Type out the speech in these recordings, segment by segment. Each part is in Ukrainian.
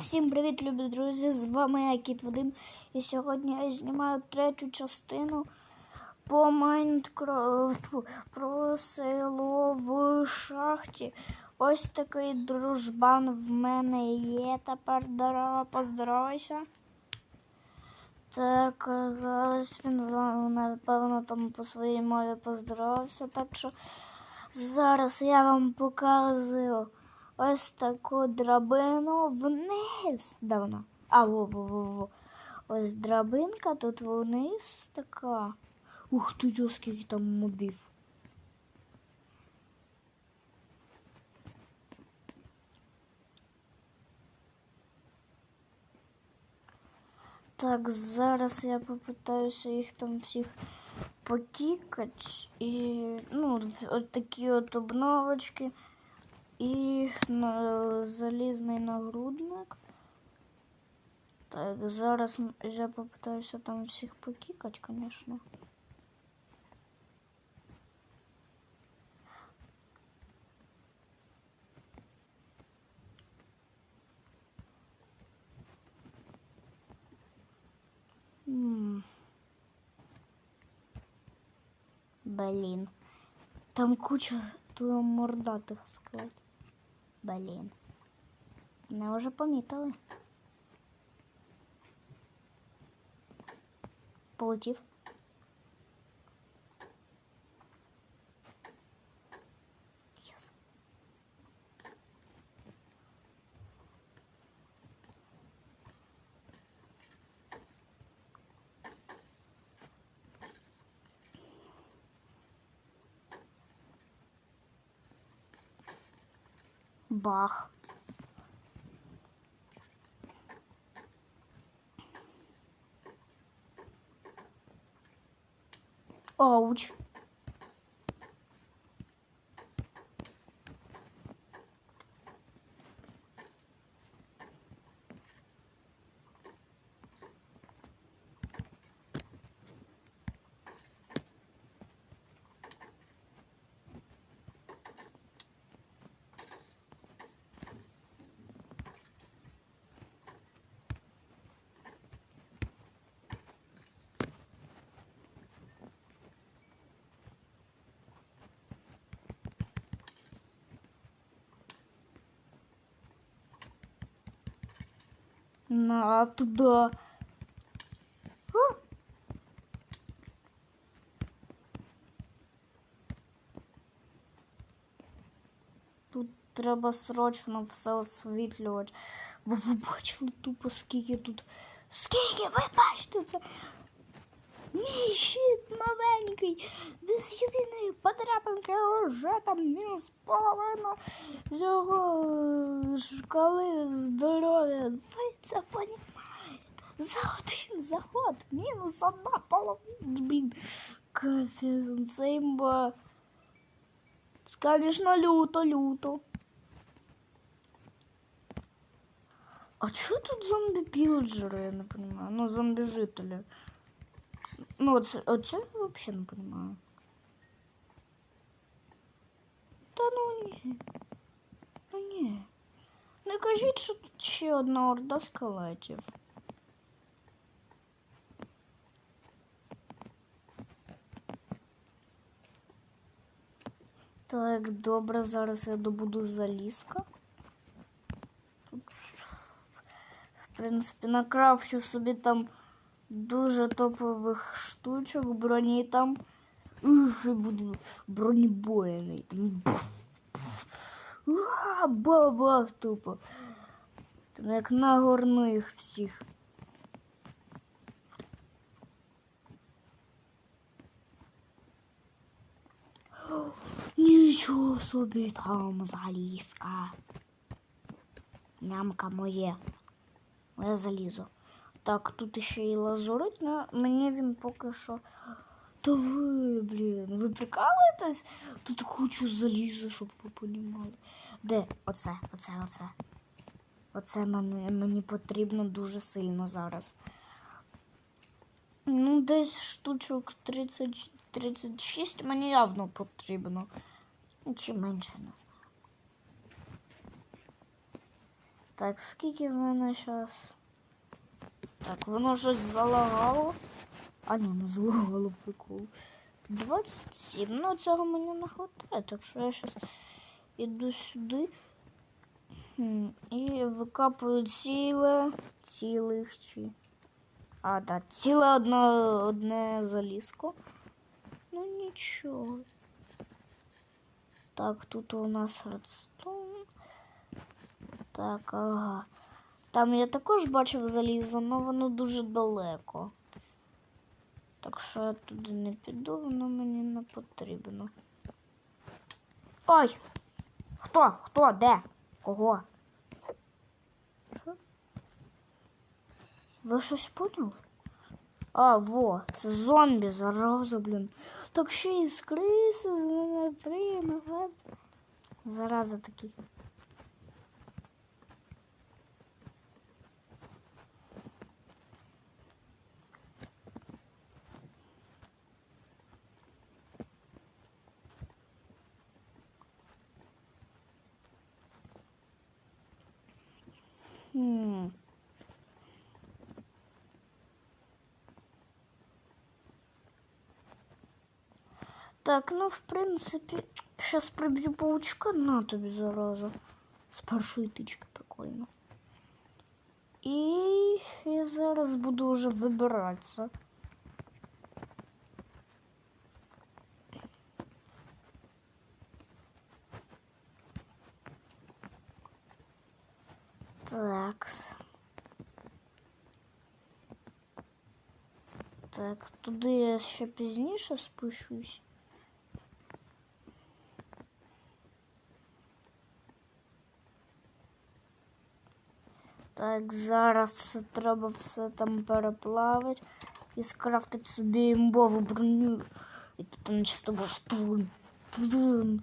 Всім привіт, любі друзі! З вами я Кіт Вадим. І сьогодні я знімаю третю частину по Майнкрафту про село в шахті. Ось такий дружбан в мене є. Тепер здорово, поздоровайся. Так, ось він з вами, напевно, там по своїй мові поздоровався. Так що зараз я вам показую ось таку драбину вниз. Давно. А, во, во, во, во. Ось драбинка, тут вниз така. Ух ти, скільки там мобів. Так, зараз я попитаюся їх там всіх покікати. І, ну, от такі от обновочки. І на, залізний нагрудник. Так, зараз м- я попитаюся там всіх покікати, звісно. М. Блін. Там куча тут мордатих скелетів. Блін. Мене вже помітили. Полетів. Бах. Ауч. На туда. А! Тут треба срочно все освітлювати. Бо ви бачили тупо скільки тут. Скільки ви бачите це? Мій щит новенький, без єдиної подряпинки вже там мінус половина цього е, шкали здоров'я. Ви це понімаєте? За один заход мінус одна половина. Блін, капець, це імба. Люто, люто. А чого тут зомбі-пілджери, я не розумію? Ну, зомбі-жителі. Ну, оце, оце я взагалі не розумію. Та ну ні. Ну ні. Не кажіть, що тут ще одна орда скелетів. Так, добре, зараз я добуду залізка. Тут, в принципі, накравчу собі там Дуже топових штучок, броні там. Ух, буду бронебойний. Бабах тупо. Там як нагорну їх всіх. Нічого собі там залізка. Нямка моє. Моє залізо. Так, тут ще і лазурить, але мені він поки що. Та ви, блін, ви прикалуєтесь? Тут кучу заліза, щоб ви понімали. Де? Оце, оце, оце. Оце мені потрібно дуже сильно зараз. Ну, десь штучок 30, 36 мені явно потрібно. Ну, Чи менше, не знаю. Так, скільки в мене зараз? Так, воно щось залагало. А ні, не залагало прикол. 27. Ну, цього мені не хватає, так що я зараз іду сюди. Хм, І викапую ціле, цілих чи. А, да, ціле одне, одне залізко. Ну нічого. Так, тут у нас редстоун. Так, ага. Там я також бачив залізо, але воно дуже далеко. Так що я туди не піду, воно мені не потрібно. Ой! Хто? Хто? Де? Кого? Що? Ви щось поняли? А, во, це зомбі, зараза, блін. Так ще й з криси, з мене. Зараза такий. Так, ну, в принципі, зараз приб'ю паучка, на тобі зараза. З першої тички прикольно. І я зараз буду вже вибиратися. Так. Так, туди я ще пізніше спущусь. Так, зараз треба все там переплавити і скрафтити собі імбову броню. І тут там чисто буде штун. Тудун.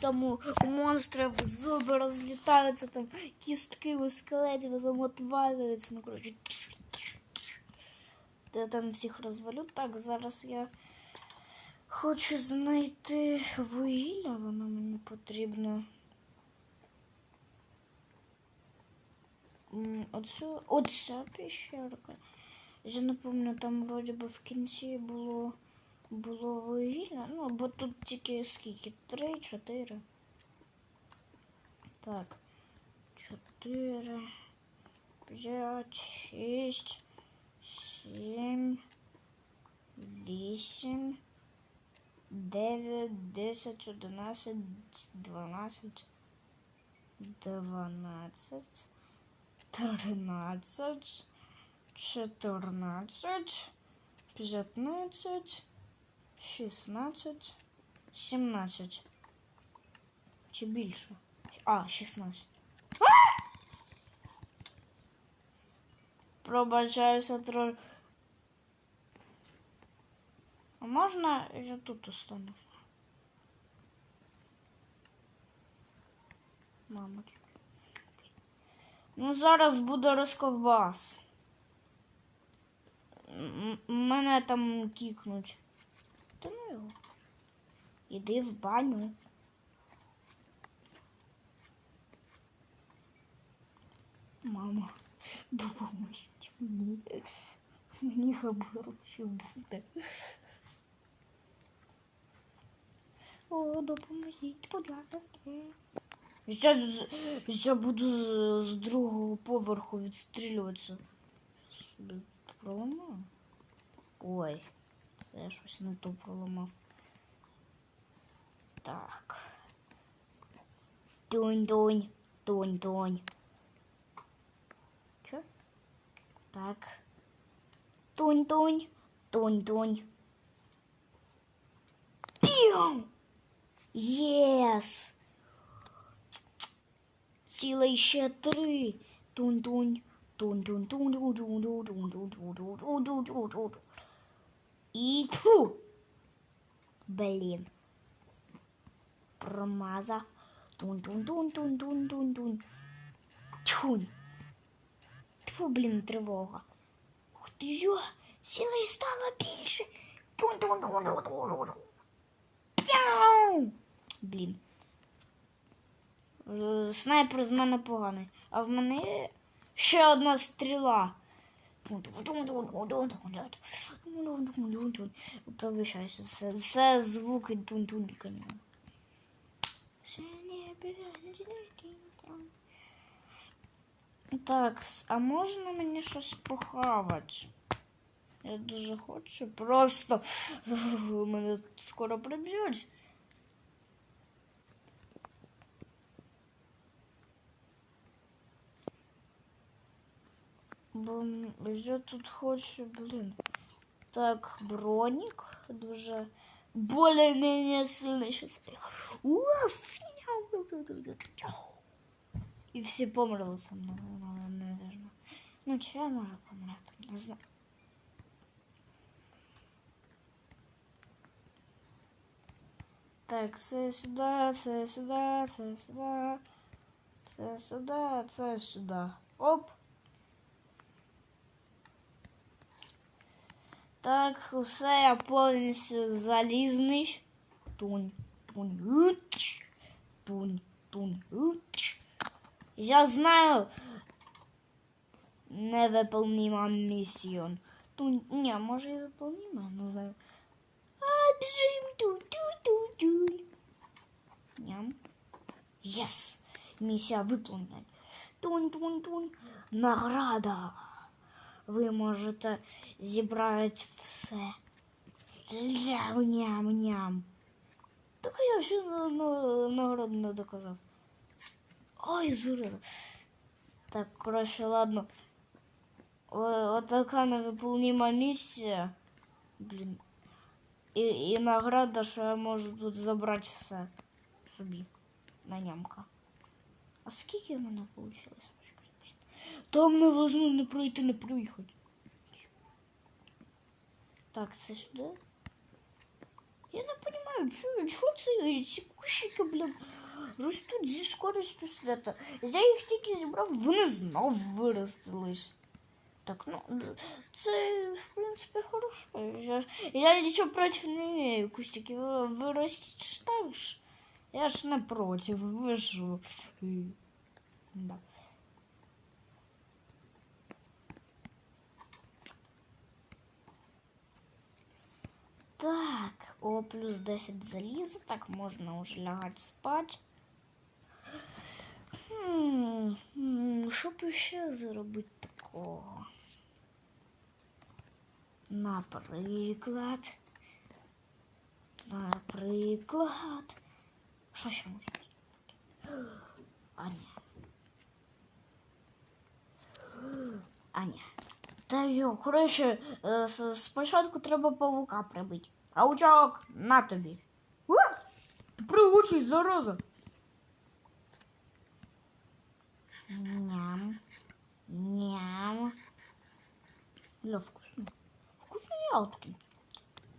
Там у монстрів зуби розлітаються, там кістки у скелетів там отвалюються. Ну, коротше. Я там всіх розвалю. Так, зараз я хочу знайти вугілля, воно мені потрібно. Оцю, оця піщерка. Я не пам'ятаю, там вроді би в кінці було, було вугілля. Ну, бо тут тільки скільки? Три, чотири. Так. Чотири, п'ять, шість, сім, вісім, 9, 10, 11, 12, 12, 13, 14, 15, 16, 17. Чи більше? А, 16. Пробачаюся трошки. А можна я тут остану? Мамочки. Ну, зараз буде розковбас. Мене там кікнуть. Та ну його. Іди в баню. Мама, допоможіть мені. Мені що буде. О, допоможіть, будь ласка. Я, я буду з, з другого поверху відстрілюватися. Собі проламав. Ой, це я щось не то проламав. Так. Тунь-тунь, тунь-тунь. Чо? Так. Тунь-тунь, тунь-тунь. Піу! Єс! Ціле ще три. Тун-тунь. И І ту. Блін. Промазав. Тун-тун-тун-тун-тун-тун-тун. Тюнь. Тьфу, блін, тривога. Ух ти йо, цілий стало більше. Тун-тун-тун-тун-тун. П'яу! Блін. Е, Снайпер з мене поганий. А в мене ще одна стріла. Пробачайся, це, це звуки тун-тункання. Так, а можна мені щось похавати? Я дуже хочу. Просто мене скоро приб'ють. Бо м- я тут хочу, блін. Так, бронік дуже более-менее сильний щас. Уф! І всі померли там, наверное. Ну, чи я можу померти? Не знаю. Так, це сюди, це сюди, це сюди, це сюди, це сюди. Оп. Так, усе я повністю залізний. Тунь, тунь, уч, тунь, тунь, уч. Я знаю невыполнима миссион. Тунь, не, може і виполнима, я не знаю. А, біжим ту ту ту ту Ням. Єс! Місія виповнена. Тунь, тунь, тунь. Награда. Ви можете зібрати все. Ням-ням-ням. Так я ще на, на, награду не доказав. Ой, зараза. Так, коротше, ладно. О, от така невиполнима місія. Блін. І, і награда, що я можу тут забрати все собі на нямка. А скільки в мене вийшло? Там невозможно пройти, не проїхати. Так, це сюди. Я не розумію, чого, це ці кущики, блін, ростуть зі скоростю свята. Я їх тільки зібрав, вони знов виростились. Так, ну, це, в принципі, хорошо. Я, ж- я нічого проти не маю, кустики. Ви, ви ж так ж. Я ж не проти, ви. Е, Да. Так, о, плюс 10 заліза, так можна уже лягати спати. Що б ще зробити такого? Наприклад. Наприклад. Що ще можна зробити? А ні. А ні. Та йо, коротше, е, спочатку треба павука прибити. Паучок, на тобі. Пригучий, зараза. Ням. Ням. Ля, вкусно. Вкусні ягодки.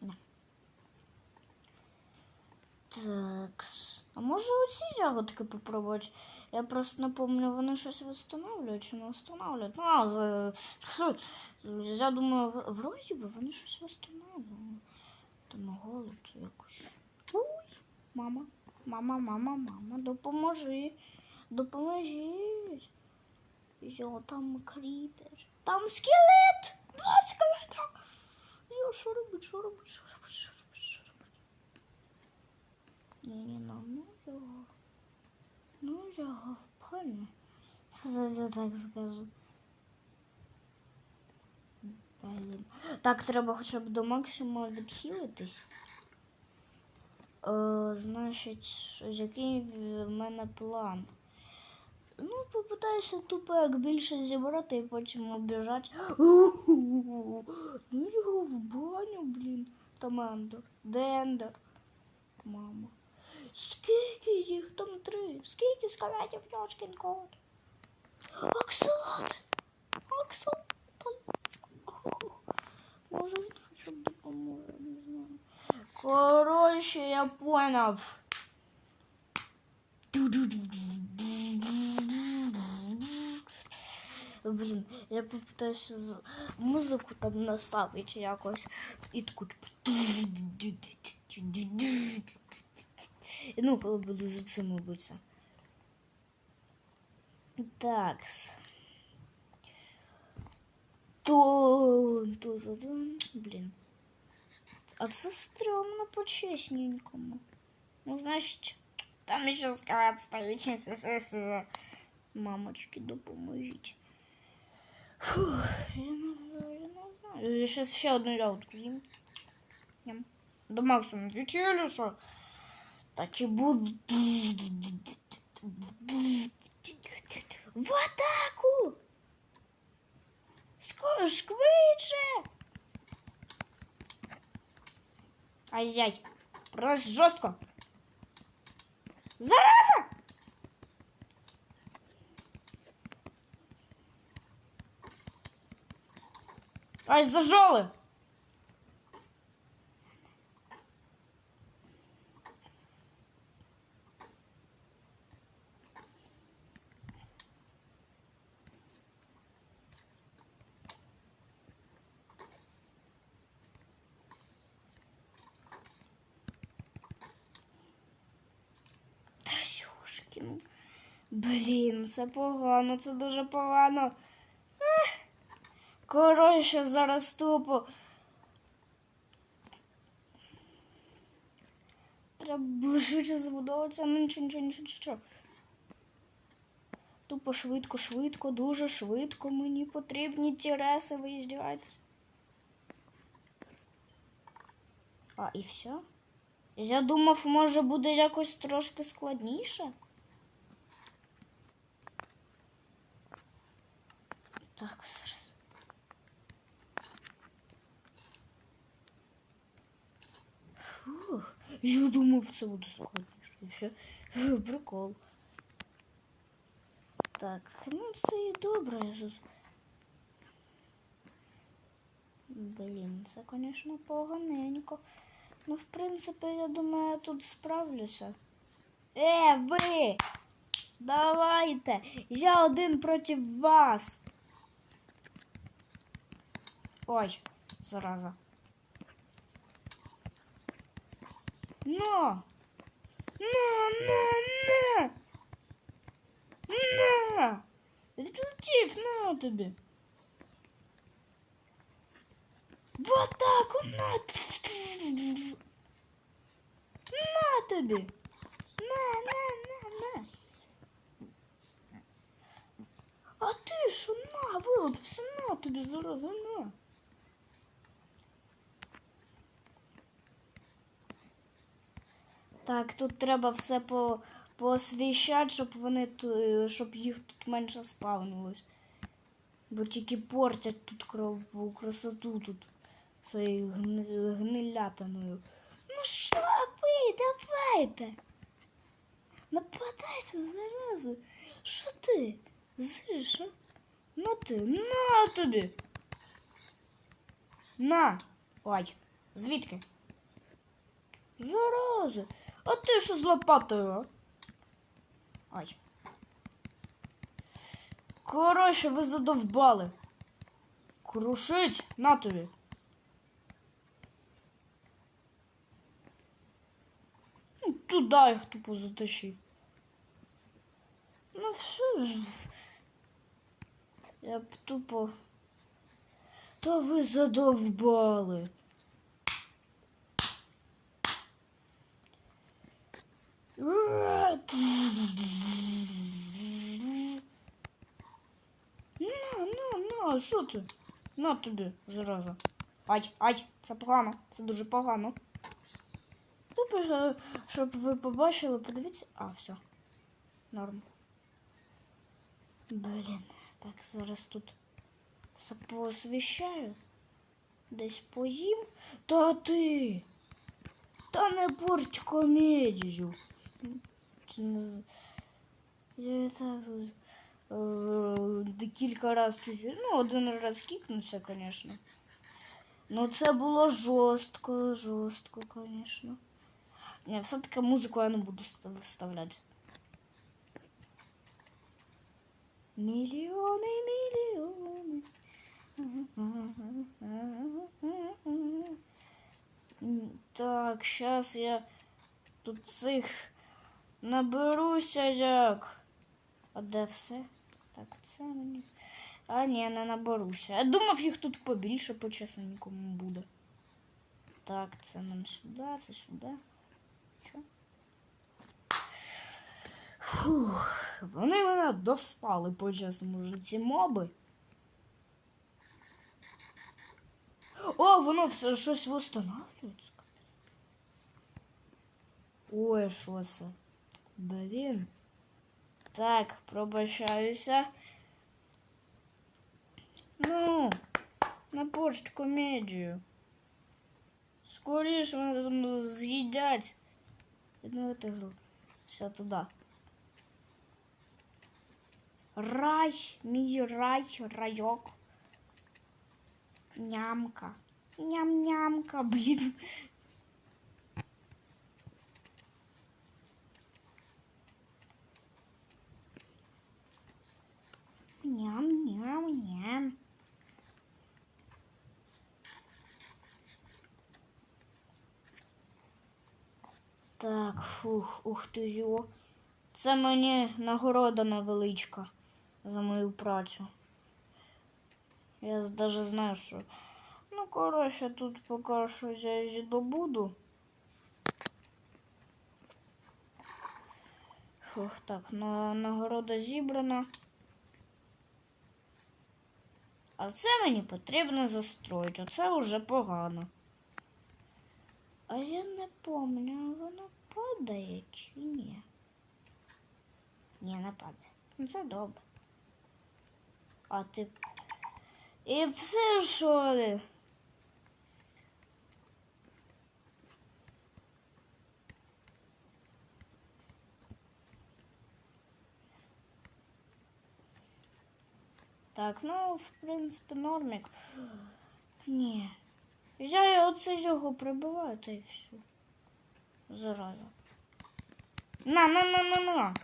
На. Такс. А може оці ягодки попробувати? Я просто пам'ятаю, вони щось встановлюють чи не встановлюють. Ну, а, я думаю, вроді би вони щось встановлювали. Там голод якось. Ой, мама, мама, мама, мама, допоможи. Допоможіть. Йо, там кріпер. Там скелет! Два скелета! Йо, що робить, що робить, що робить, що робить, що робить? Ні, ні, ну, ну його. Ну його, понял. Зараз я так скажу. Блін. Так, треба хоча б до максимуму відхилитись. Е, значить, який в мене план? Ну, попитаюся тупо як більше зібрати і потім обіжати. Ну його в баню, блін. Там Ендер. Де Ендер? Мама. Скільки їх там три? Скільки скелетів Йошкін кот? Акселот! Акселот! Може він хоча б допоможе, не знаю. Коротше, я поняв. Блін, я попитаюся з музику там наставити якось. І таку. Ну, буду за цим битися. Так. То, то, то, то. Блін. А це стрьомно по-чесненькому. Ну, значить, там ще склад стоїть. Мамочки, допоможіть. Фух, я не, я не знаю. Ще, ще одну ягодку з'їм. Ням. До максимуму відтілюся. Так і буду. В атаку! Ско- Швидше! Ай-яй, просто жорстко. Зараза! Ай, зажали! Та сюшки, ну. Блін, це погано, це дуже погано. Коротше, зараз тупо. Треба швидше забудовуватися, ну нічого, нічого, нічого, нічого. Тупо швидко, швидко, дуже швидко мені потрібні ті реси, ви здіваєтесь. А, і все? Я думав, може буде якось трошки складніше. Так, зараз. Фух, я думав, це буде складніше. Прикол. Так, ну це і добре. Блін, це, звісно, поганенько. Ну, в принципі, я думаю, я тут справлюся. Е, ви! Давайте! Я один проти вас. Ой, зараза. Но! На, на, на! На! Відлетів на тобі. В атаку на! На тобі! На, на, на, на! А ти що на, вилупився на тобі зараза, на! Так, тут треба все по, поосвіщати, щоб вони ту- щоб їх тут менше спавнилось. Бо тільки портять тут кров, красоту тут своєю гни- гнилятиною. Ну що ви, давайте. Нападайте заразу. Що ти? Зриш, а? На ти, на тобі. На. Ой, звідки? Зараза. А ти що з лопатою? Ай. Коротше, ви задовбали. Крушить на тобі. Ну, туди їх тупо затащив. Ну все. Я б тупо. Та ви задовбали. На, на, на, що ти? На тобі, зараза. Ай, ай, це погано, це дуже погано. Тупо, щоб ви побачили, подивіться. А, все. Норм. Блін, так, зараз тут все поосвіщаю. Десь поїм. Та ти. Та не порть комедію. Це не з- Я і так тут, е, декілька разів чуть-чуть. Ну, один раз кікнувся, звісно. Ну, це було жорстко, жорстко, звісно. Ні, все-таки музику я не буду ста- вставляти. Мільйони, мільйони. М, Так, сейчас я тут цих Наберуся як. А де все? Так, це мені. А, ні, не наберуся. Я думав, їх тут побільше по часовникому буде. Так, це нам сюди, це сюди. Що? Фух, вони мене достали по чесному житті моби. О, воно все щось встановлюється. Ой, що це? Блін. Так, пробачаюся. Ну, на порт комедію. Скоріше вони там з'їдять. Відновити гру. Все туди. Рай, мій рай, райок. Нямка. Ням-нямка, блін. Ням-ням-ням. Так, фух, ух ти йо. Це мені нагорода невеличка за мою працю. Я навіть знаю, що. Ну, коротше, тут поки що я добуду. Фух, так, на, нагорода зібрана. А це мені потрібно застроїти. Оце вже погано. А я не пам'ятаю, воно падає чи ні? Ні, не падає. Ну це добре. А ти. І все що Так, ну, в принципі, нормік. Ні. Я оце його прибиваю, та й все. Зараза. На, на, на, на, на.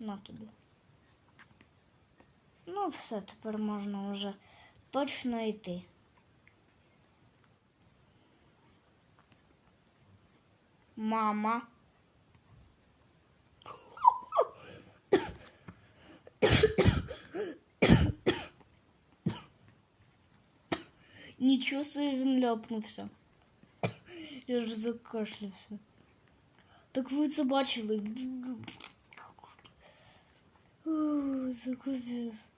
На тобі. Ну, все, тепер можна вже точно йти. Мама. Нічого собі він ляпнувся. Я ж закашлявся. Так ви це бачили. О, це капець.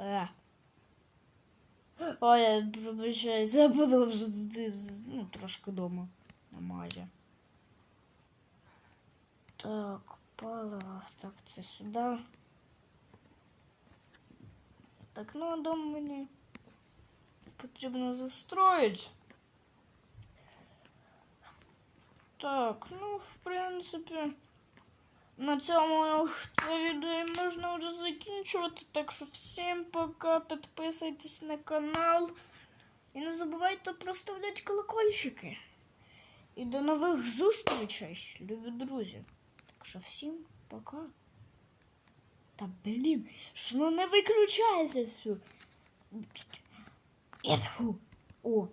Е. Ой, я пробачаюся, я подумав, що ти ну, трошки дома немає. Так, паливо. Так, це сюди. Так, ну а дом мені потрібно застроїти. Так, ну, в принципі, на цьому це відео можна вже закінчувати. Так що всім пока, підписуйтесь на канал. І не забувайте проставляти колокольчики. І до нових зустрічей, любі друзі. Так що всім пока. Та блін, що не виключається все. О,